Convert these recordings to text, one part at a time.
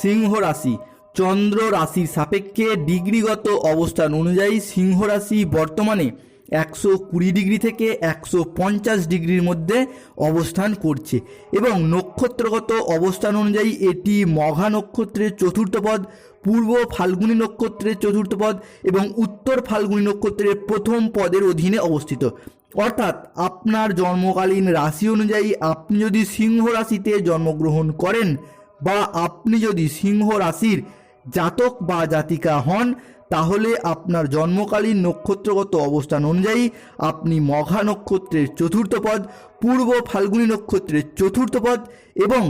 সিংহ রাশি চন্দ্র রাশির সাপেক্ষে ডিগ্রিগত অবস্থান অনুযায়ী সিংহ রাশি বর্তমানে একশো কুড়ি ডিগ্রি থেকে একশো পঞ্চাশ ডিগ্রির মধ্যে অবস্থান করছে এবং নক্ষত্রগত অবস্থান অনুযায়ী এটি মঘা নক্ষত্রের চতুর্থ পদ, পূর্ব ফাল্গুনী নক্ষত্রের চতুর্থ পদ এবং উত্তর ফাল্গুনী নক্ষত্রের প্রথম পদের অধীনে অবস্থিত। অর্থাৎ আপনার জন্মকালীন রাশি অনুযায়ী আপনি যদি সিংহ রাশিতে জন্মগ্রহণ করেন বা আপনি যদি সিংহ রাশির জাতক বা জাতিকা হন তাহলে আপনার জন্মকালীন নক্ষত্রগত অবস্থান অনুযায়ী আপনি মঘা নক্ষত্রের চতুর্থ পদ, পূর্ব ফাল্গুনী নক্ষত্রের চতুর্থ পদ এবং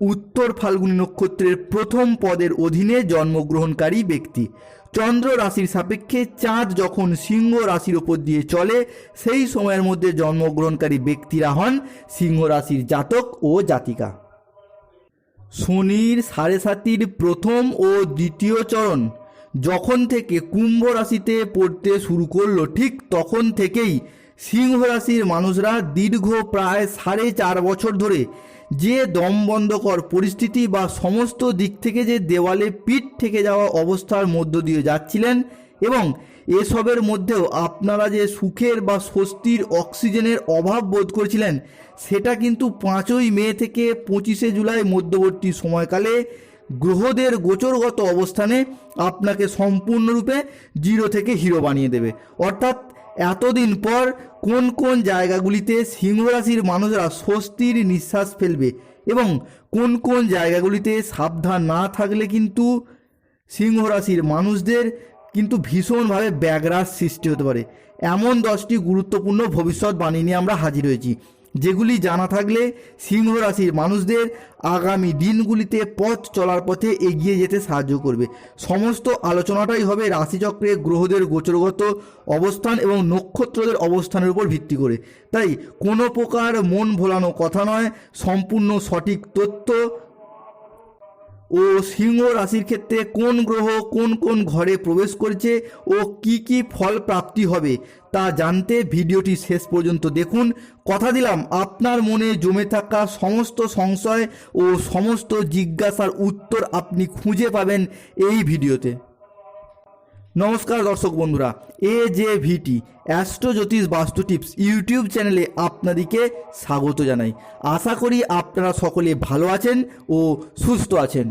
উত্তর ফাল্গুনী নক্ষত্রের প্রথম পদের অধীনে জন্মগ্রহণকারী ব্যক্তি। চন্দ্র রাশির সাপেক্ষে চাঁদ যখন সিংহ রাশির ওপর দিয়ে চলে, সেই সময়ের মধ্যে জন্মগ্রহণকারী ব্যক্তিরা হন সিংহ রাশির জাতক ও জাতিকা। শনির সাড়ে সাতির প্রথম ও দ্বিতীয় চরণ যখন থেকে কুম্ভ রাশিতে পড়তে শুরু করল, ঠিক তখন থেকেই সিংহ রাশির মানুষরা দীর্ঘ প্রায় সাড়ে চার বছর ধরে যে দমবন্ধকর পরিস্থিতি বা সমস্ত দিক থেকে যে দেওয়ালে পিঠ থেকে যাওয়া অবস্থার মধ্য দিয়ে যাচ্ছিলেন এবং এসবের মধ্যেও আপনারা যে সুখের বা স্বস্তির অক্সিজেনের অভাব বোধ করছিলেন, সেটা কিন্তু পাঁচই মে থেকে পঁচিশে জুলাই মধ্যবর্তী সময়কালে গ্রহদের গোচরগত অবস্থানে আপনাকে সম্পূর্ণরূপে জিরো থেকে হিরো বানিয়ে দেবে। অর্থাৎ এতদিন পর কোন কোন জায়গাগুলিতে সিংহ রাশির মানুষরা স্বস্তির নিঃশ্বাস ফেলবে এবং কোন কোন জায়গাগুলিতে সাবধান না থাকলে কিন্তু সিংহ রাশির মানুষদের কিন্তু ভীষণভাবে ব্যাগরাজ সৃষ্টি হতে পারে। এমন দশটি গুরুত্বপূর্ণ ভবিষ্যৎবাণী নিয়ে আমরা হাজির হয়েছি। যেগুলি জানা থাকলে সিংহ রাশির মানুষদের আগামী দিনগুলিতে পথ চলার পথে এগিয়ে যেতে সাহায্য করবে। সমস্ত আলোচনাটাই হবে রাশিচক্রে গ্রহদের গোচরগত অবস্থান এবং নক্ষত্রদের অবস্থানের উপর ভিত্তি করে। তাই কোনো প্রকার মন ভোলানো কথা নয়, সম্পূর্ণ সঠিক তথ্য ও সিংহ রাশির ক্ষেত্রে কোন গ্রহ কোন কোন ঘরে প্রবেশ করেছে ও কি কি ফল প্রাপ্তি হবে তা জানতে ভিডিওটি শেষ পর্যন্ত দেখুন। কথা দিলাম, আপনার মনে জমে থাকা সমস্ত সংশয় ও সমস্ত জিজ্ঞাসার উত্তর আপনি খুঁজে পাবেন এই ভিডিওতে। নমস্কার দর্শক বন্ধুরা এ জে ভিটি অ্যাস্ট্রো জ্যোতিষ বাস্তু টিপস ইউটিউব চ্যানেলে আপনাদেরকে স্বাগত জানাই। আশা করি আপনারা সকলে ভালো আছেন ও সুস্থ আছেন।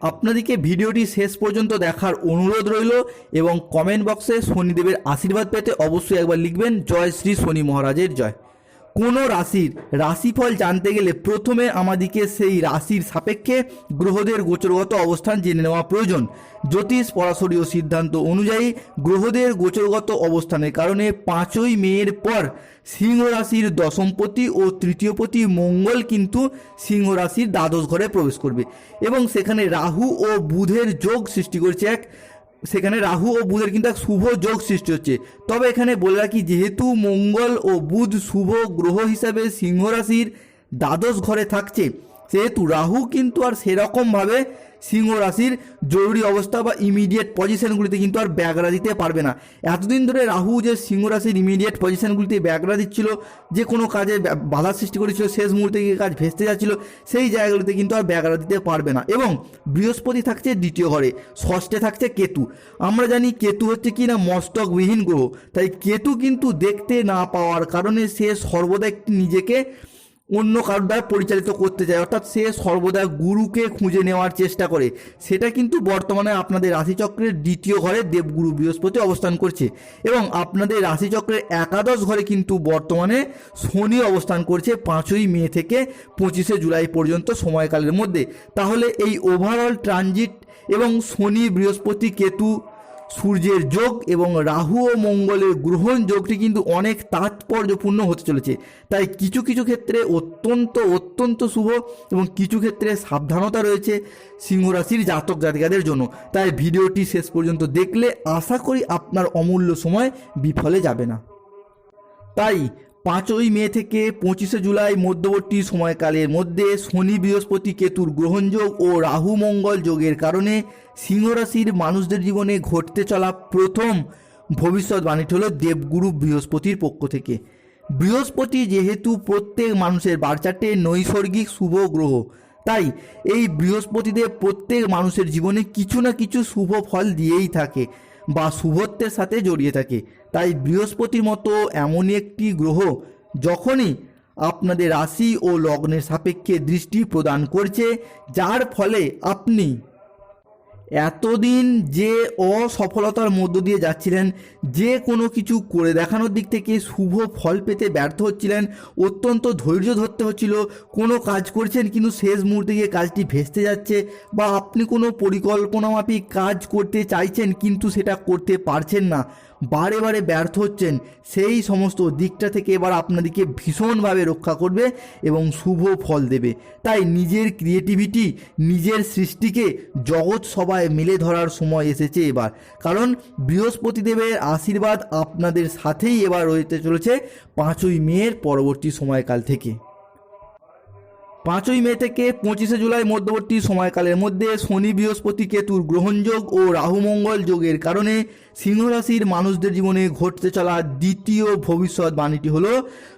আপনাদেরকে ভিডিওটি শেষ পর্যন্ত দেখার অনুরোধ রইল এবং কমেন্ট বক্সে শনিদেবের আশীর্বাদ পেতে অবশ্যই একবার লিখবেন, জয় শ্রী শনি মহারাজের জয়। কোনো রাশির রাশিফল জানতে গেলে প্রথমে আমাদেরকে সেই রাশির সাপেক্ষে গ্রহদের গোচরগত অবস্থান জেনে নেওয়া প্রয়োজন। জ্যোতিষ পরাশরীয় সিদ্ধান্ত অনুযায়ী গ্রহদের গোচরগত অবস্থানের কারণে পাঁচই মেয়ের পর সিংহ রাশির দশমপতি ও তৃতীয়পতি মঙ্গল কিন্তু সিংহ রাশির দ্বাদশ ঘরে প্রবেশ করবে। এবং সেখানে রাহু ও বুধের যোগ সৃষ্টি করছে এক সেখানে রাহু ও বুধের কিন্তু এক শুভ যোগ সৃষ্টি হচ্ছে। তবে এখানে বলে রাখি, যেহেতু মঙ্গল ও বুধ শুভ গ্রহ হিসাবে সিংহ রাশির দ্বাদশ ঘরে থাকছে সেহেতু রাহু কিন্তু আর সেরকমভাবে সিংহ রাশির জরুরি অবস্থা বা ইমিডিয়েট পজিশনগুলিতে কিন্তু আর ব্যাগরা দিতে পারবে না। এতদিন ধরে রাহু যে সিংহ রাশির ইমিডিয়েট পজিশনগুলিতে ব্যাগরা দিচ্ছিল, যে কোনো কাজে বা- বাধা সৃষ্টি করেছিল, শেষ মুহূর্তে গিয়ে কাজ ভেস্তে যাচ্ছিল, সেই জায়গাগুলিতে কিন্তু আর ব্যাগরা দিতে পারবে না। এবং বৃহস্পতি থাকছে দ্বিতীয় ঘরে, ষষ্ঠে থাকছে কেতু। আমরা জানি কেতু হচ্ছে কি না মস্তকবিহীন গ্রহ। তাই কেতু কিন্তু দেখতে না পাওয়ার কারণে সে সর্বদা একটি নিজেকে অন্য কারোর দ্বারা পরিচালিত করতে চায়, অর্থাৎ সে সর্বদা গুরুকে খুঁজে নেওয়ার চেষ্টা করে। সেটা কিন্তু বর্তমানে আপনাদের রাশিচক্রের দ্বিতীয় ঘরে দেবগুরু বৃহস্পতি অবস্থান করছে। এবং আপনাদের রাশিচক্রের একাদশ ঘরে কিন্তু বর্তমানে শনি অবস্থান করছে পাঁচই মে থেকে পঁচিশে জুলাই পর্যন্ত সময়কালের মধ্যে। তাহলে এই ওভারঅল ট্রানজিট এবং শনি বৃহস্পতি কেতু সূর্যের যোগ এবং রাহু ও মঙ্গলের গ্রহণ যোগটি কিন্তু অনেক তাৎপর্যপূর্ণ হতে চলেছে। তাই কিছু কিছু ক্ষেত্রে অত্যন্ত অত্যন্ত শুভ এবং কিছু ক্ষেত্রে সাবধানতা রয়েছে সিংহরাশির জাতক জাতিকাদের জন্য। তাই ভিডিওটি শেষ পর্যন্ত দেখলে আশা করি আপনার অমূল্য সময় বিফলে যাবে না। তাই পাঁচই মে থেকে পঁচিশে জুলাই মধ্যবর্তী সময়কালের মধ্যে শনি বৃহস্পতি কেতুর গ্রহণযোগ ও রাহু মঙ্গল যোগের কারণে সিংহ রাশির মানুষদের জীবনে ঘটতে চলা প্রথম ভবিষ্যৎবাণীটি হলো দেবগুরু বৃহস্পতির পক্ষ থেকে। বৃহস্পতি যেহেতু প্রত্যেক মানুষের বাচ্চাটে নৈসর্গিক শুভ গ্রহ, তাই এই বৃহস্পতিদেব প্রত্যেক মানুষের জীবনে কিছু না কিছু শুভ ফল দিয়েই থাকে বা শুভত্বের সাথে জড়িয়ে থাকে। তাই বৃহস্পতির মতো এমনই একটি গ্রহ যখনই আপনাদের রাশি ও লগ্নের সাপেক্ষে দৃষ্টি প্রদান করছে, যার ফলে আপনি এতদিন যে অসফলতার মধ্য দিয়ে যাচ্ছিলেন, যে কোনো কিছু করে দেখানোর দিক থেকে শুভ ফল পেতে ব্যর্থ হচ্ছিলেন, অত্যন্ত ধৈর্য ধরতে হচ্ছিল, কোনো কাজ করছেন কিন্তু শেষ মুহূর্তে গিয়ে কাজটি ভেস্তে যাচ্ছে বা আপনি কোনো পরিকল্পনা মাফিক কাজ করতে চাইছেন কিন্তু সেটা করতে পারছেন না। বারে বারে ব্যর্থ হচ্ছেন, সেই সমস্ত দিকটা থেকে এবার আপনাদেরকে ভীষণভাবে রক্ষা করবে এবং শুভ ফল দেবে। তাই নিজের ক্রিয়েটিভিটি নিজের সৃষ্টিকে জগৎ সবাই মেলে ধরার সময় এসেছে এবার। কারণ বৃহস্পতিদেবের আশীর্বাদ আপনাদের সাথেই এবার রয়েতে চলেছে পাঁচই মেয়ের পরবর্তী সময়কাল থেকে। পাঁচই মে থেকে পঁচিশে জুলাই মধ্যবর্তী সময়কালের মধ্যে শনি বৃহস্পতি কেতুর গ্রহণযোগ ও রাহুমঙ্গল যোগের কারণে সিংহ রাশির মানুষদের জীবনে ঘটতে চলা দ্বিতীয় ভবিষ্যৎবাণীটি হল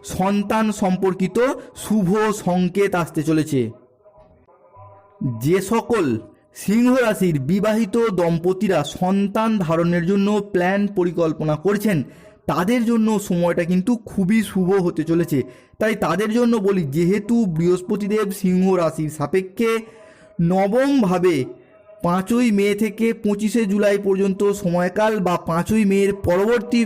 সন্তান সম্পর্কিত শুভ সংকেত আসতে চলেছে। যে সকল সিংহ রাশির বিবাহিত দম্পতিরা সন্তান ধারণের জন্য প্ল্যান পরিকল্পনা করছেন তাদের জন্য সময়টা কিন্তু খুবই শুভ হতে চলেছে। তাই তাদের জন্য বলি, যেহেতু বৃহস্পতিদেব সিংহ রাশির সাপেক্ষে নবমভাবে পাঁচই মে থেকে পঁচিশে জুলাই পর্যন্ত সময়কাল বা পাঁচই মের পরবর্তী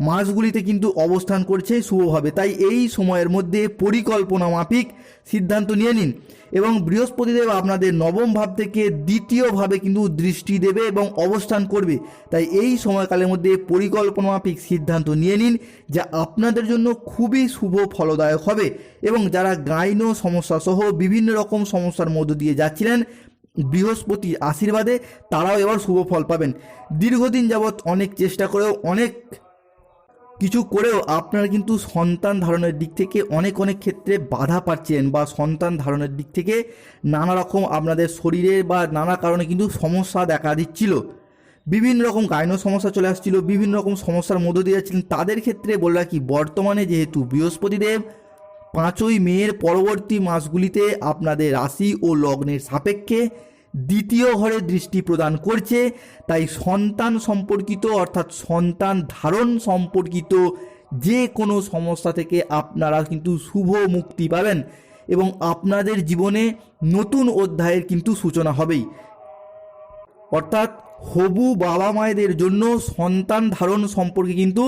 মাসগুলিতে কিন্তু অবস্থান করছে শুভভাবে তাই এই সময়ের মধ্যে পরিকল্পনা মাফিক সিদ্ধান্ত নিয়ে নিন এবং বৃহস্পতিদেব আপনাদের নবম ভাব থেকে দ্বিতীয়ভাবে কিন্তু দৃষ্টি দেবে এবং অবস্থান করবে। তাই এই সময়কালের মধ্যে পরিকল্পনা মাফিক সিদ্ধান্ত নিয়ে নিন যা আপনাদের জন্য খুবই শুভ ফলদায়ক হবে এবং যারা গাইন সমস্যা সহ বিভিন্ন রকম সমস্যার মধ্য দিয়ে যাচ্ছিলেন বৃহস্পতি আশীর্বাদে তারাও এবার শুভ ফল পাবেন। দীর্ঘদিন যাবৎ অনেক চেষ্টা করেও অনেক কিছু করেও আপনারা কিন্তু সন্তান ধারণের দিক থেকে অনেক অনেক ক্ষেত্রে বাধা পাচ্ছেন বা সন্তান ধারণের দিক থেকে নানা রকম আপনাদের শরীরে বা নানা কারণে কিন্তু সমস্যা দেখা দিচ্ছিল। বিভিন্ন রকম গাইনো সমস্যা চলে আসছিল, বিভিন্ন রকম সমস্যার মধ্য দিয়ে যাচ্ছিলেন তাদের ক্ষেত্রে বলে রাখি, বর্তমানে যেহেতু বৃহস্পতিদেব, পাঁচই মেয়ের পরবর্তী মাসগুলিতে আপনাদের রাশি ও লগ্নের সাপেক্ষে দ্বিতীয় ঘরে দৃষ্টি প্রদান করছে, তাই সন্তান সম্পর্কিত অর্থাৎ সন্তান ধারণ সম্পর্কিত যে কোনো সমস্যা থেকে আপনারা কিন্তু শুভ মুক্তি পাবেন এবং আপনাদের জীবনে নতুন অধ্যায়ের কিন্তু সূচনা হবেই। অর্থাৎ হবু বাবা মায়েদের জন্য সন্তান ধারণ সম্পর্কে কিন্তু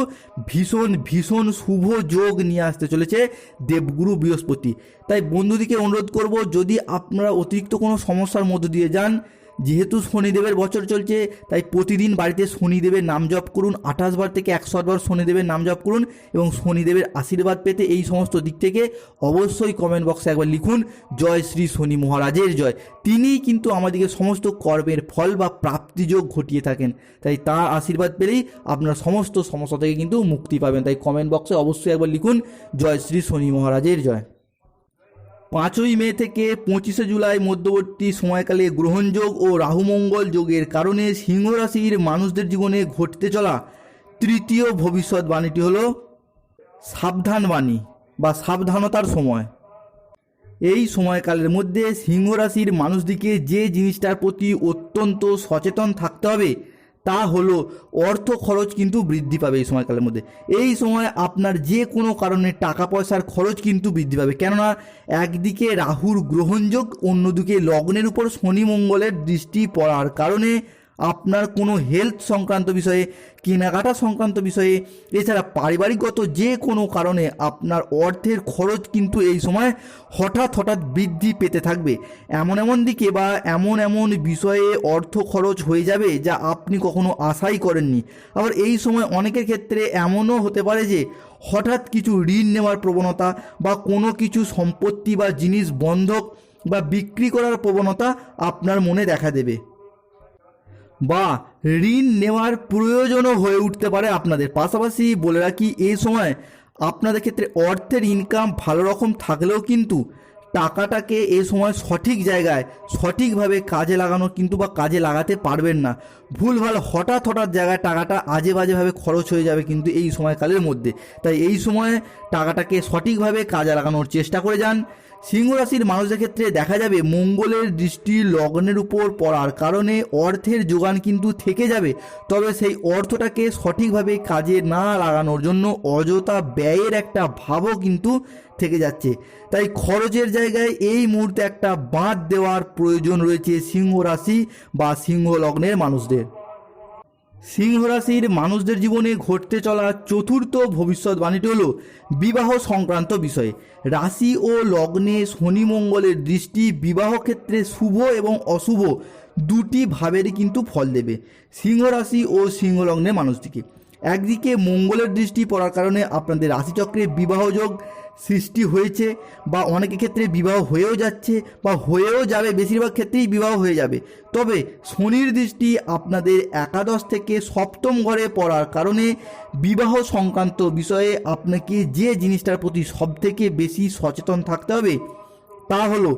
ভীষণ ভীষণ শুভ যোগ নিয়ে আসতে চলেছে দেবগুরু বৃহস্পতি। তাই বন্ধুদিকে অনুরোধ করব, যদি আপনারা অতিরিক্ত কোনো সমস্যার মধ্য দিয়ে যান যেহেতু শনিদেবের বছর চলছে, তাই প্রতিদিন বাড়িতে শনিদেবের নাম জপ করুন, আঠাশ বার থেকে একশো বার শনিদেবের নাম জপ করুন এবং শনিদেবের আশীর্বাদ পেতে এই সমস্ত দিক থেকে অবশ্যই কমেন্ট বক্সে একবার লিখুন, জয় শ্রী শনি মহারাজের জয়। তিনিই কিন্তু আমাদেরকে সমস্ত কর্মের ফল বা প্রাপ্তিযোগ ঘটিয়ে থাকেন। তাই তার আশীর্বাদ পেলেই আপনার সমস্ত সমস্যা থেকে কিন্তু মুক্তি পাবেন। তাই কমেন্ট বক্সে অবশ্যই একবার লিখুন, জয় শ্রী শনি মহারাজের জয়। পাঁচই মে থেকে পঁচিশে জুলাই মধ্যবর্তী সময়কালে গ্রহণযোগ ও রাহুমঙ্গল যোগের কারণে সিংহ রাশির মানুষদের জীবনে ঘটতে চলা তৃতীয় ভবিষ্যৎবাণীটি হল সাবধানবাণী বা সাবধানতার সময়। এই সময়কালের মধ্যে সিংহ রাশির মানুষদিকে যে জিনিসটার প্রতি অত্যন্ত সচেতন থাকতে হবে তা হলো অর্থ খরচ কিন্তু বৃদ্ধি পাবে এই সময়কালের মধ্যে। এই সময় আপনার যে কোনো কারণে টাকা পয়সার খরচ কিন্তু বৃদ্ধি পাবে। কেননা একদিকে রাহুর গ্রহণযোগ, অন্যদিকে লগ্নের উপর শনি মঙ্গলের দৃষ্টি পড়ার কারণে আপনার কোনো হেলথ সংক্রান্ত বিষয়ে কেনাকাটা সংক্রান্ত বিষয়ে, এছাড়া পারিবারিকগত যে কোনো কারণে আপনার অর্থের খরচ কিন্তু এই সময় হঠাৎ হঠাৎ বৃদ্ধি পেতে থাকবে। এমন এমন দিকে বা এমন এমন বিষয়ে অর্থ খরচ হয়ে যাবে যা আপনি কখনো আশাই করেননি। আবার এই সময় অনেকের ক্ষেত্রে এমনও হতে পারে যে, হঠাৎ কিছু ঋণ নেওয়ার প্রবণতা বা কোনো কিছু সম্পত্তি বা জিনিস বন্ধক বা বিক্রি করার প্রবণতা আপনার মনে দেখা দেবে। বা ঋণ নেওয়ার প্রয়োজনও হয়ে উঠতে পারে আপনাদের। পাশাপাশি বলে রাখি, এই সময় আপনাদের ক্ষেত্রে অর্থের ইনকাম ভালো রকম থাকলেও কিন্তু টাকাটাকে এ সময় সঠিক জায়গায়, সঠিকভাবে কাজে লাগানো কিন্তু বা কাজে লাগাতে পারবেন না। ভুলভাল হঠাৎ হঠাৎ জায়গায় টাকাটা আজে বাজেভাবে খরচ হয়ে যাবে কিন্তু এই সময়কালের মধ্যে। তাই এই সময় টাকাটাকে সঠিকভাবে কাজে লাগানোর চেষ্টা করে যান। সিংহ রাশির মানুষদের ক্ষেত্রে দেখা যাবে মঙ্গলের দৃষ্টি লগ্নের উপর পড়ার কারণে অর্থের যোগান কিন্তু থেকে যাবে। তবে সেই অর্থটাকে সঠিকভাবে কাজে না লাগানোর জন্য অযথা ব্যয়ের একটা ভাবও কিন্তু থেকে যাচ্ছে। তাই খরচের জায়গায় এই মুহূর্তে একটা বাঁধ দেওয়ার প্রয়োজন রয়েছে সিংহ রাশি বা সিংহ লগ্নের মানুষদের। সিংহ রাশির মানুষদের জীবনে ঘটতে চলা চতুর্থ ভবিষ্যৎবাণীটি হল বিবাহ সংক্রান্ত বিষয়ে। রাশি ও লগ্নে শনি মঙ্গলের দৃষ্টি বিবাহ ক্ষেত্রে শুভ এবং অশুভ দুটি ভাবেরই কিন্তু ফল দেবে, সিংহ রাশি ও সিংহ লগ্নের মানুষটিকে। একদিকে মঙ্গলের দৃষ্টি পড়ার কারণে আপনাদের রাশিচক্রে বিবাহযোগ সৃষ্টি হয়েছে বা অনেকের ক্ষেত্রে বিবাহ হয়েও যাচ্ছে বা হয়েও যাবে, বেশিরভাগ ক্ষেত্রেই বিবাহ হয়ে যাবে। তবে শনির দৃষ্টি আপনাদের একাদশ থেকে সপ্তম ঘরে পড়ার কারণে বিবাহ সংক্রান্ত বিষয়ে আপনাকে যে জিনিসটার প্রতি সবথেকে বেশি সচেতন থাকতে হবে তা হলো,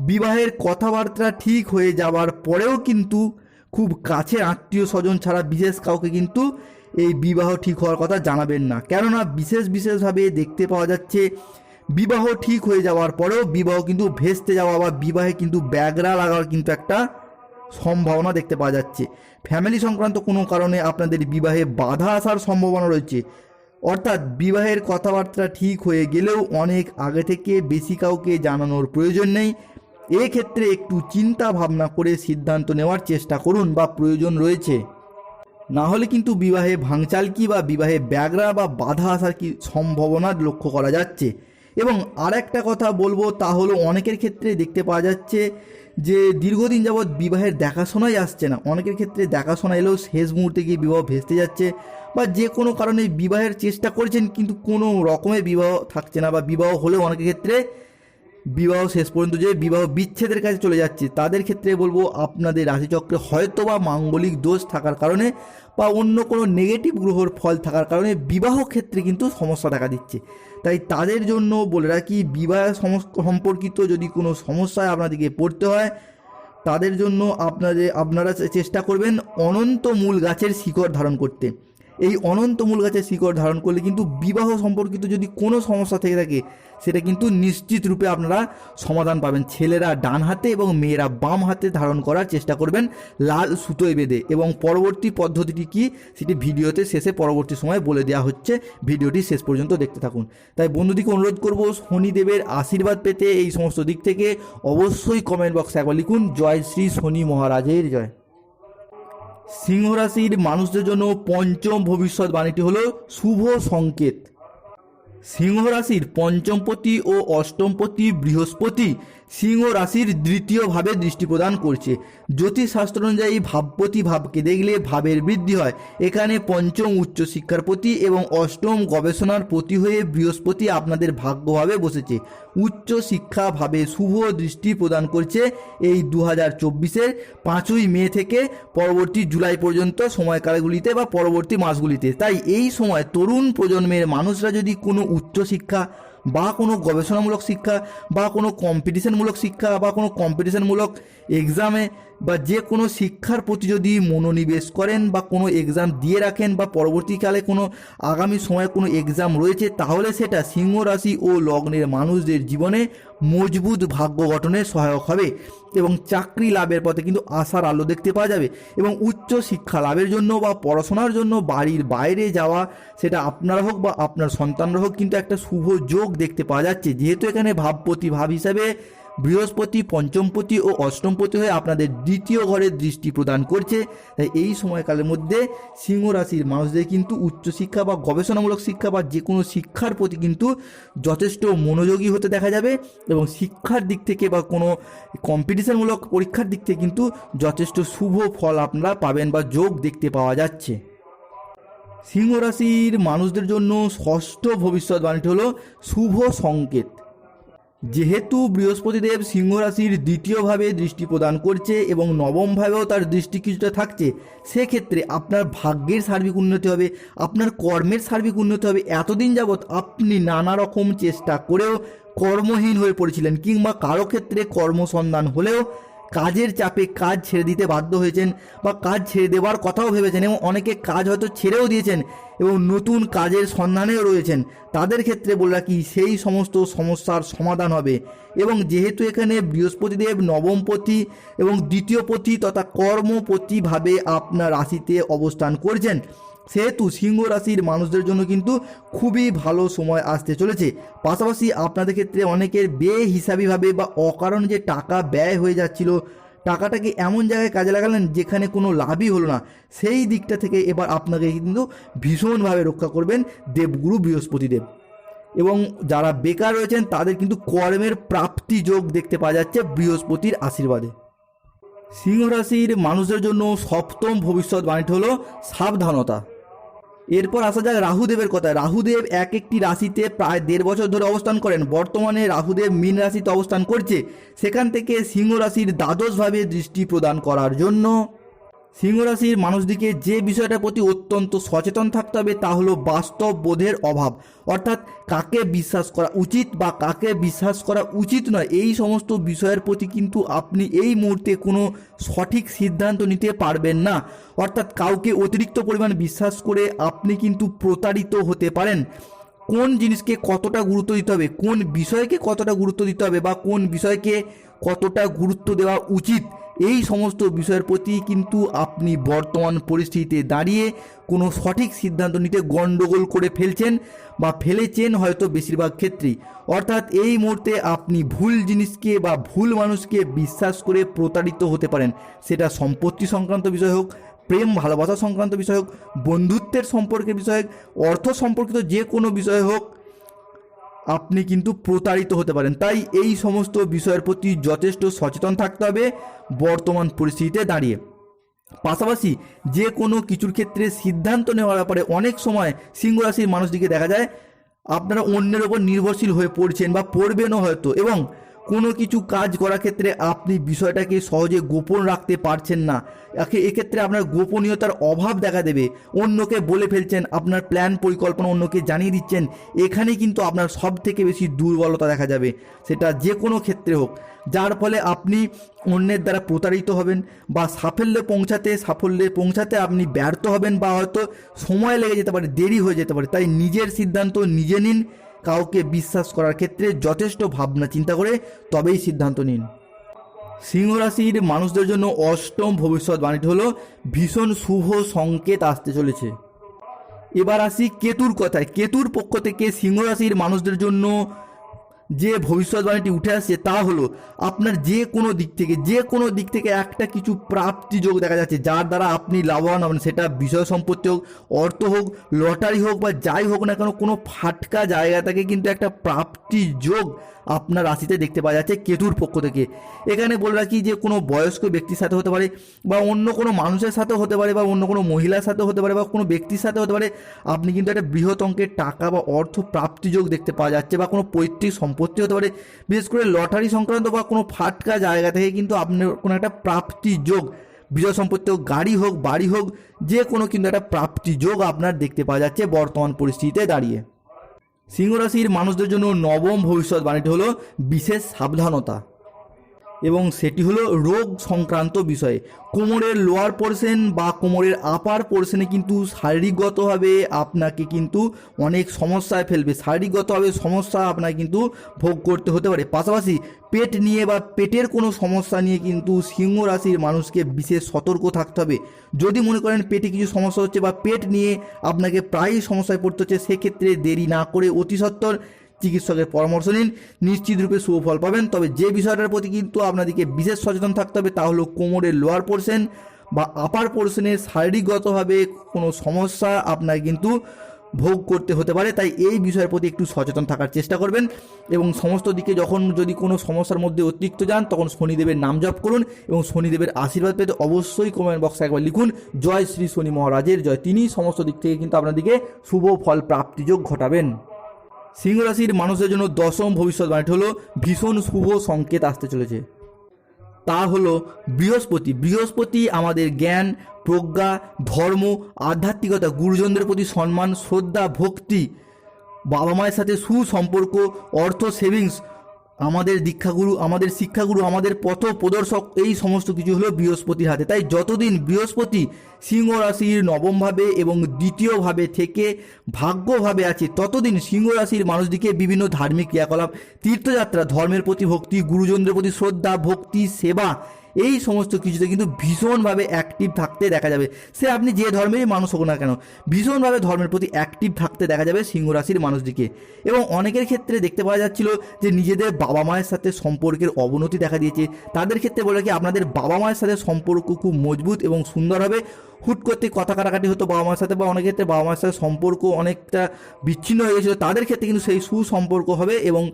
বিবাহের কথাবার্তা ঠিক হয়ে যাওয়ার পরেও কিন্তু খুব কাছের আত্মীয় স্বজন ছাড়া বিশেষ কাউকে কিন্তু এই বিবাহ ঠিক হওয়ার কথা জানাবেন না। কেননা বিশেষ বিশেষভাবে দেখতে পাওয়া যাচ্ছে, বিবাহ ঠিক হয়ে যাওয়ার পরেও বিবাহ কিন্তু ভেস্তে যাওয়া বা বিবাহে কিন্তু ব্যাগরা লাগার কিন্তু একটা সম্ভাবনা দেখতে পাওয়া যাচ্ছে। ফ্যামিলি সংক্রান্ত কোনো কারণে আপনাদের বিবাহে বাধা আসার সম্ভাবনা রয়েছে। অর্থাৎ বিবাহের কথাবার্তা ঠিক হয়ে গেলেও অনেক আগে থেকে বেশি কাউকে জানানোর প্রয়োজন নেই। এক্ষেত্রে একটু চিন্তা ভাবনা করে সিদ্ধান্ত নেওয়ার চেষ্টা করুন বা প্রয়োজন রয়েছে। না হলে কিন্তু বিবাহে ভাঙচালকি বা বিবাহে ব্যাগরা বা বাধা আসার কি সম্ভাবনা লক্ষ্য করা যাচ্ছে? এবং আর একটা কথা বলব, তা হলো অনেকের ক্ষেত্রে দেখতে পাওয়া যাচ্ছে যে দীর্ঘদিন যাবৎ বিবাহের দেখাশোনাই আসছে না। অনেকের ক্ষেত্রে দেখাশোনা এলেও শেষ মুহূর্তে গিয়ে বিবাহ ভেস্তে যাচ্ছে বা যে কোনো কারণে বিবাহের চেষ্টা করেছেন কিন্তু কোনো রকমের বিবাহ থাকছে না বা বিবাহ হলেও অনেকের ক্ষেত্রে বিবাহ শেষ পর্যন্ত যে বিবাহ বিচ্ছেদের কাছে চলে যাচ্ছে, তাদের ক্ষেত্রে বলব আপনাদের রাশিচক্রে হয়তো বা মাঙ্গলিক দোষ থাকার কারণে বা অন্য কোনো নেগেটিভ গ্রহর ফল থাকার কারণে বিবাহ ক্ষেত্রে কিন্তু সমস্যা দেখা দিচ্ছে। তাই তাদের জন্য বলে রাখি, বিবাহ সম্পর্কিত যদি কোনো সমস্যায় আপনাদেরকে পড়তে হয়, তাদের জন্য আপনাদের, আপনারা চেষ্টা করবেন অনন্ত মূল গাছের শিকড় ধারণ করতে। এই অনন্ত মূল গাছের শিকড় ধারণ করলে কিন্তু বিবাহ সম্পর্কিত যদি কোনো সমস্যা থেকে থাকে, সেটা কিন্তু নিশ্চিত রূপে আপনারা সমাধান পাবেন। ছেলেরা ডান হাতে এবং মেয়েরা বাম হাতে ধারণ করার চেষ্টা করবেন লাল সুতোয় বেঁধে। এবং পরবর্তী পদ্ধতিটি কি, সেটি ভিডিওতে শেষে পরবর্তী সময় বলে দেওয়া হচ্ছে। ভিডিওটি শেষ পর্যন্ত দেখতে থাকুন। তাই বন্ধুদিকে অনুরোধ করব, শনিদেবের আশীর্বাদ পেতে এই সমস্ত দিক থেকে অবশ্যই কমেন্ট বক্সে একবার লিখুন। জয় শ্রী শনি মহারাজের জয়। সিংহ রাশির মানুষদের জন্য পঞ্চম ভবিষ্যৎবাণীটি হলো শুভ সংকেত। সিংহ রাশির পঞ্চমপতি ও অষ্টমপতি বৃহস্পতি সিংহ রাশির দ্বিতীয়ভাবে দৃষ্টি প্রদান করছে। জ্যোতিষ শাস্ত্র অনুযায়ী ভাবপতি ভাবকে দেখলে ভাবের বৃদ্ধি হয়। এখানে পঞ্চম উচ্চ শিক্ষার প্রতি এবং অষ্টম গবেষণার প্রতি হয়ে বৃহস্পতি আপনাদের ভাগ্যভাবে বসেছে। উচ্চ শিক্ষা ভাবে শুভ দৃষ্টি প্রদান করছে এই দু হাজার চব্বিশের পাঁচই মে থেকে পরবর্তী জুলাই পর্যন্ত সময়কালগুলিতে বা পরবর্তী মাসগুলিতে। তাই এই সময় তরুণ প্রজন্মের মানুষরা যদি কোনো উচ্চ শিক্ষা বা কোনো গবেষণামূলক শিক্ষা বা কোনো কম্পিটিশনমূলক শিক্ষা বা কোনো কম্পিটিশনমূলক এক্সামে বা যে কোনো শিক্ষার প্রতি যদি মনোনিবেশ করেন বা কোনো এক্সাম দিয়ে রাখেন বা পরবর্তীকালে কোনো আগামী সময়ে কোনো এক্সাম রয়েছে, তাহলে সেটা সিংহ রাশি ও লগ্নের মানুষদের জীবনে মজবুত ভাগ্য গঠনে সহায়ক হবে এবং চাকরি লাভের পথে কিন্তু আশার আলো দেখতে পাওয়া যাবে এবং উচ্চ শিক্ষা লাভের জন্য বা পড়াশোনার জন্য বাড়ির বাইরে যাওয়া, সেটা আপনারা হোক বা আপনার সন্তানরা হোক কিন্তু একটা শুভ যোগ দেখতে পাওয়া যাচ্ছে। যেহেতু এখানে ভাব প্রতিভাব হিসাবে বৃহস্পতি, পঞ্চমপতি ও অষ্টমপতি হয়ে আপনাদের দ্বিতীয় ঘরের দৃষ্টি প্রদান করছে। তাই এই সময়কালের মধ্যে সিংহ রাশির মানুষদের কিন্তু উচ্চশিক্ষা বা গবেষণামূলক শিক্ষা বা যে কোনো শিক্ষার প্রতি কিন্তু যথেষ্ট মনোযোগী হতে দেখা যাবে এবং শিক্ষার দিক থেকে বা কোনো কম্পিটিশনমূলক পরীক্ষার দিক থেকে কিন্তু যথেষ্ট শুভ ফল আপনারা পাবেন বা যোগ দেখতে পাওয়া যাচ্ছে। সিংহ রাশির মানুষদের জন্য ষষ্ঠ ভবিষ্যৎবাণীটি হলো শুভ সংকেত। যেহেতু বৃহস্পতিদেব সিংহ রাশির দ্বিতীয়ভাবে দৃষ্টি প্রদান করছে এবং নবমভাবেও তার দৃষ্টি কিছুটা থাকছে, সেক্ষেত্রে আপনার ভাগ্যের সার্বিক উন্নতি হবে, আপনার কর্মের সার্বিক উন্নতি হবে। এতদিন যাবৎ আপনি নানা রকম চেষ্টা করেও কর্মহীন হয়ে পড়েছিলেন কিংবা কারও ক্ষেত্রে কর্মসন্ধান হলেও কাজের চাপে কাজ ছেড়ে দিতে বাধ্য হয়েছেন বা কাজ ছেড়ে দেওয়ার কথাও ভেবেছেন এবং অনেকে কাজ হয়তো ছেড়েও দিয়েছেন এবং নতুন কাজের সন্ধানেও রয়েছেন। তাদের ক্ষেত্রে বলে রাখি, সেই সমস্ত সমস্যার সমাধান হবে এবং যেহেতু এখানে বৃহস্পতিদেব নবমপতি এবং দ্বিতীয় পতি তথা কর্মপতিভাবে আপনার রাশিতে অবস্থান করছেন সেহেতু সিংহ রাশির মানুষদের জন্য কিন্তু খুবই ভালো সময় আসতে চলেছে। পাশাপাশি আপনাদের ক্ষেত্রে অনেকের বেহিসাবিভাবে বা অকারণ যে টাকা ব্যয় হয়ে যাচ্ছিল, টাকাটাকে এমন জায়গায় কাজে লাগালেন যেখানে কোনো লাভই হলো না, সেই দিকটা থেকে এবার আপনাকে কিন্তু ভীষণভাবে রক্ষা করবেন দেবগুরু বৃহস্পতিদেব। এবং যারা বেকার রয়েছেন, তাদের কিন্তু কর্মের প্রাপ্তি যোগ দেখতে পাওয়া যাচ্ছে বৃহস্পতির আশীর্বাদে। সিংহ রাশির মানুষদের জন্য সপ্তম ভবিষ্যৎবাণীটি হলো সাবধানতা। এরপর আসা যাক রাহুদেবের কথা রাহুদেব এক একটি রাশিতে প্রায় দেড় বছর ধরে অবস্থান করেন। বর্তমানে রাহুদেব মীন রাশিতে অবস্থান করছে। সেখান থেকে সিংহ রাশির দ্বাদশভাবে দৃষ্টি প্রদান করার জন্য সিংহ রাশির মানুষদিকে যে বিষয়টার প্রতি অত্যন্ত সচেতন থাকতে হবে তা হলো বাস্তব বোধের অভাব। অর্থাৎ কাকে বিশ্বাস করা উচিত বা কাকে বিশ্বাস করা উচিত নয়, এই সমস্ত বিষয়ের প্রতি কিন্তু আপনি এই মুহূর্তে কোনো সঠিক সিদ্ধান্ত নিতে পারবেন না। অর্থাৎ কাউকে অতিরিক্ত পরিমাণ বিশ্বাস করে আপনি কিন্তু প্রতারিত হতে পারেন। কোন জিনিসকে কতটা গুরুত্ব দিতে হবে, কোন বিষয়কে কতটা গুরুত্ব দিতে হবে বা কোন বিষয়কে কতটা গুরুত্ব দেওয়া উচিত এই সমস্ত বিষয়ের প্রতি কিন্তু আপনি বর্তমান পরিস্থিতিতে দাঁড়িয়ে কোনো সঠিক সিদ্ধান্ত নিতে গণ্ডগোল করে ফেলছেন বা ফেলেছেন হয়তো বেশিরভাগ ক্ষেত্রেই। অর্থাৎ এই মুহূর্তে আপনি ভুল জিনিসকে বা ভুল মানুষকে বিশ্বাস করে প্রতারিত হতে পারেন। সেটা সম্পত্তি সংক্রান্ত বিষয় হোক, প্রেম, ভালোবাসা সংক্রান্ত বিষয় হোক, বন্ধুত্বের সম্পর্কের বিষয় হোক, অর্থ সম্পর্কিত যে কোনো বিষয় হোক আপনি কিন্তু প্রতারিত হতে পারেন। তাই এই সমস্ত বিষয়ের প্রতি যথেষ্ট সচেতন থাকতে হবে বর্তমান পরিস্থিতিতে দাঁড়িয়ে। পাশাপাশি যে কোনো কিছুর ক্ষেত্রে সিদ্ধান্ত নেওয়ার ব্যাপারে অনেক সময় সিংহ রাশির মানুষদিকে দেখা যায়, আপনারা অন্যের ওপর নির্ভরশীল হয়ে পড়ছেন বা পড়বেনও হয়তো এবং কোনো কিছু কাজ করার ক্ষেত্রে আপনি বিষয়টাকে সহজে গোপন রাখতে পারছেন না। একে- এক্ষেত্রে আপনার গোপনীয়তার অভাব দেখা দেবে। অন্যকে বলে ফেলছেন, আপনার প্ল্যান পরিকল্পনা অন্যকে জানিয়ে দিচ্ছেন। এখানে কিন্তু আপনার সব থেকে বেশি দুর্বলতা দেখা যাবে। সেটা যে কোনো ক্ষেত্রে হোক। যার ফলে আপনি অন্যের দ্বারা প্রতারিত হবেন বা সাফল্যে পৌঁছাতে সাফল্যে পৌঁছাতে আপনি ব্যর্থ হবেন বা হয়তো সময় লেগে যেতে পারে, দেরি হয়ে যেতে পারে। তাই নিজের সিদ্ধান্ত নিজে নিন। কাউকে বিশ্বাস করার ক্ষেত্রে যথেষ্ট ভাবনা চিন্তা করে তবেই সিদ্ধান্ত নিন। সিংহ রাশির মানুষদের জন্য অষ্টম ভবিষ্যৎবাণীটি হলো, ভীষণ শুভ সংকেত আসতে চলেছে। এবার আসি কেতুর কথায়। কেতুর পক্ষ থেকে সিংহ রাশির মানুষদের জন্য যে ভবিষ্যৎবাণীটি উঠে আসছে তা হলো আপনার যে কোনো দিক থেকে, যে কোনো দিক থেকে একটা কিছু প্রাপ্তি যোগ দেখা যাচ্ছে, যার দ্বারা আপনি লাভবান হবেন। সেটা বিষয় সম্পত্তি হোক, অর্থ হোক, লটারি হোক বা যাই হোক না কেন, কোনো ফাটকা জায়গা থেকে কিন্তু একটা প্রাপ্তি যোগ আপনার রাশিতে দেখতে পাওয়া যাচ্ছে কেতুর পক্ষ থেকে। এখানে বলে রাখি যে কোনো বয়স্ক ব্যক্তির সাথে হতে পারে বা অন্য কোনো মানুষের সাথে হতে পারে বা অন্য কোনো মহিলার সাথে হতে পারে বা কোনো ব্যক্তির সাথে হতে পারে, আপনি কিন্তু একটা বৃহৎ অঙ্কের টাকা বা অর্থ প্রাপ্তি যোগ দেখতে পাওয়া যাচ্ছে বা কোনো পৈতৃক সম্পত্তি হতে পারে। বিশেষ করে লটারি সংক্রান্ত বা কোনো ফাটকা জায়গা থেকে কিন্তু আপনার কোনো একটা প্রাপ্তি যোগ বিজয় সম্পত্তি হোক, গাড়ি হোক, বাড়ি হোক, যে কোনো কিন্তু একটা প্রাপ্তি যোগ আপনার দেখতে পাওয়া যাচ্ছে বর্তমান পরিস্থিতিতে দাঁড়িয়ে। সিংহ রাশির মানুষদের জন্য নবম ভবিষ্যৎবাণীটি হলো বিশেষ সাবধানতা। এবং সেটি হলো রোগ সংক্রান্ত বিষয়ে। কোমরের লোয়ার পোর্শন বা কোমরের আপার পোর্শনে কিন্তু শারীরিকগতভাবে আপনাকে কিন্তু অনেক সমস্যায় ফেলবে। শারীরিকগতভাবে সমস্যা আপনাকে কিন্তু ভোগ করতে হতে পারে। পাশাপাশি পেট নিয়ে বা পেটের কোনো সমস্যা নিয়ে কিন্তু সিংহ রাশির মানুষকে বিশেষ সতর্ক থাকতে হবে। যদি মনে করেন পেটে কিছু সমস্যা হচ্ছে বা পেট নিয়ে আপনাকে প্রায়ই সমস্যায় পড়তে হচ্ছে, সেক্ষেত্রে দেরি না করে অতি চিকিৎসকের পরামর্শ নিন। নিশ্চিত রূপে শুভ ফল পাবেন। তবে যে বিষয়টার প্রতি কিন্তু আপনাদেরকে বিশেষ সচেতন থাকতে হবে তা হলো কোমরের লোয়ার পোর্শন বা আপার পোর্শনে শারীরিকগতভাবে কোনো সমস্যা আপনার কিন্তু ভোগ করতে হতে পারে। তাই এই বিষয়ের প্রতি একটু সচেতন থাকার চেষ্টা করবেন এবং সমস্ত দিকে যখন যদি কোনো সমস্যার মধ্যে অতিরিক্ত যান, তখন শনিদেবের নাম জপ করুন এবং শনিদেবের আশীর্বাদ পেতে অবশ্যই কমেন্ট বক্সে একবার লিখুন, জয় শ্রী শনি মহারাজের জয়। তিনি সমস্ত দিক থেকে কিন্তু আপনাদেরকে শুভ ফল প্রাপ্তিযোগ ঘটাবেন। সিংহ রাশির মানুষের জন্য দশম ভবিষ্যৎবাণীটি হলো ভীষণ শুভ সংকেত আসতে চলেছে। তা হলো বৃহস্পতি। বৃহস্পতি আমাদের জ্ঞান, প্রজ্ঞা, ধর্ম, আধ্যাত্মিকতা, গুরুজনদের প্রতি সম্মান, শ্রদ্ধা, ভক্তি, বাবা মায়ের সাথে সুসম্পর্ক, অর্থ, সেভিংস আমাদের দীক্ষাগুরু, আমাদের শিক্ষাগুরু, আমাদের পথ প্রদর্শক, এই সমস্ত কিছু হলো বৃহস্পতির হাতে। তাই যতদিন বৃহস্পতি সিংহ রাশির নবমভাবে এবং দ্বিতীয়ভাবে থেকে ভাগ্যভাবে আছে, ততদিন সিংহ রাশির মানুষদিকে বিভিন্ন ধার্মিক ক্রিয়াকলাপ, তীর্থযাত্রা, ধর্মের প্রতি ভক্তি, গুরুজনদের প্রতি শ্রদ্ধা, ভক্তি, সেবা এই সমস্ত কিছুতে কিন্তু ভীষণভাবে অ্যাক্টিভ থাকতে দেখা যাবে। সে আপনি যে ধর্মেরই মানুষ হোক না কেন, ভীষণভাবে ধর্মের প্রতি অ্যাক্টিভ থাকতে দেখা যাবে সিংহ রাশির মানুষদিকে এবং অনেকের ক্ষেত্রে দেখতে পাওয়া যাচ্ছিল যে নিজেদের বাবা মায়ের সাথে সম্পর্কের অবনতি দেখা দিয়েছে। তাদের ক্ষেত্রে বলে কি, আপনাদের বাবা মায়ের সাথে সম্পর্ক খুব মজবুত এবং সুন্দর হবে। হুট করতে কথা কাটাকাটি হতো বাবা মার সাথে বা অনেক ক্ষেত্রে বাবা মার সাথে সম্পর্ক অনেকটা বিচ্ছিন্ন হয়ে গেছিল। তাদের ক্ষেত্রে কিন্তু সেই সুসম্পর্ক হবে এবং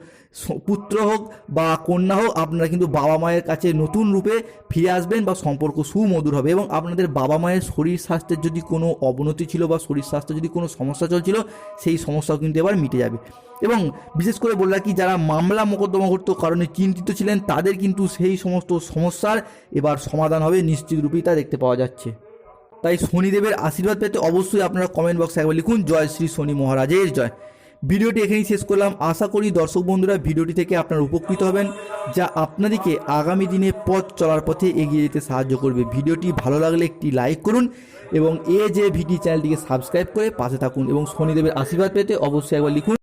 পুত্র হোক বা কন্যা হোক, আপনারা কিন্তু বাবা মায়ের কাছে নতুন রূপে ফিরে আসবেন বা সম্পর্ক সুমধুর হবে এবং আপনাদের বাবা মায়ের শরীর স্বাস্থ্যের যদি কোনো অবনতি ছিল বা শরীর স্বাস্থ্যে যদি কোনো সমস্যা চলছিল, সেই সমস্যাও কিন্তু এবার মিটে যাবে। এবং বিশেষ করে বললাম কি যারা মামলা মোকদ্দমা করতো কারণে চিন্তিত ছিলেন, তাদের কিন্তু সেই সমস্ত সমস্যার এবার সমাধান হবে নিশ্চিত রূপেই তা দেখতে পাওয়া যাচ্ছে। তাই শনিদেবের আশীর্বাদ পেতে অবশ্যই আপনারা কমেন্ট বক্সে একবার লিখুন, জয় শ্রী শনি মহারাজের জয়। ভিডিওটি এখানেই শেষ করলাম। আশা করি দর্শক বন্ধুরা ভিডিওটি থেকে আপনারা উপকৃত হবেন, যা আপনাদেরকে আগামী দিনে পথ চলার পথে এগিয়ে যেতে সাহায্য করবে। ভিডিওটি ভালো লাগলে একটি লাইক করুন এবং এ যে ভিডি চ্যানেলটিকে সাবস্ক্রাইব করে পাশে থাকুন এবং শনিদেবের আশীর্বাদ পেতে অবশ্যই একবার লিখুন।